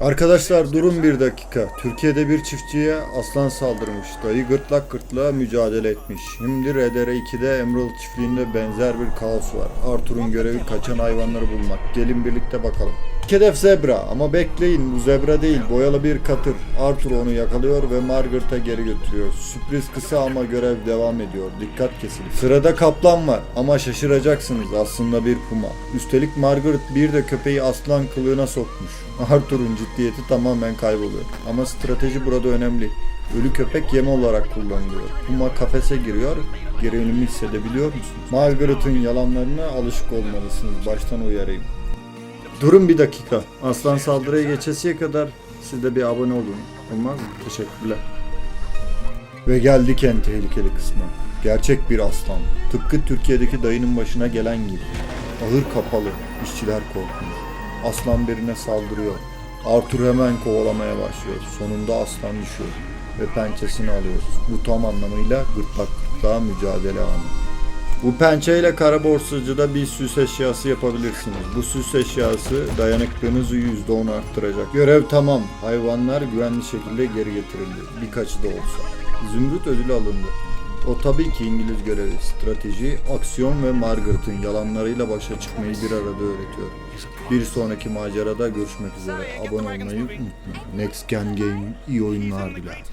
Arkadaşlar durun bir dakika. Türkiye'de bir çiftçiye aslan saldırmış. Dayı gırtlak gırtlağa mücadele etmiş. Şimdi RDR2'de Emerald çiftliğinde benzer bir kaos var. Arthur'un görevi kaçan hayvanları bulmak. Gelin birlikte bakalım. İlk Hedef zebra ama bekleyin bu zebra değil boyalı bir katır. Arthur onu yakalıyor ve Margaret'a geri götürüyor. Sürpriz kısa ama görev devam ediyor. Dikkat kesin. Sırada kaplan var ama şaşıracaksınız aslında bir puma. Üstelik Margaret bir de köpeği aslan kılığına sokmuş. Arthur'un ciddiyeti tamamen kayboluyor. Ama strateji burada önemli. Ölü köpek yem olarak kullanılıyor. Puma kafese giriyor, gerilimi hissedebiliyor musunuz? Margaret'ın yalanlarına alışık olmalısınız. Baştan uyarayım. Durun bir dakika. Aslan saldırıya geçesiye kadar siz de bir abone olun. Olmaz mı? Teşekkürler. Ve geldik en tehlikeli kısmı. Gerçek bir aslan. Tıpkı Türkiye'deki dayının başına gelen gibi. Ahır kapalı. işçiler korkmuş. Aslan birine saldırıyor. Arthur hemen kovalamaya başlıyor. Sonunda aslan düşüyor. Ve pençesini alıyoruz. Bu tam anlamıyla gırtlak gırtlağa mücadele anı. Bu pençeyle kara borsacıda bir süs eşyası yapabilirsiniz. Bu süs eşyası dayanıklılığınızı %10 arttıracak. Görev tamam. Hayvanlar güvenli şekilde geri getirildi. Birkaçı da olsa. Zümrüt ödülü alındı. O tabii ki İngiliz görevi, strateji, aksiyon ve Margaret'ın yalanlarıyla başa çıkmayı bir arada öğretiyor. Bir sonraki macerada görüşmek üzere. Abone olmayı unutmayın. Next Gen Game iyi oyunlar diler.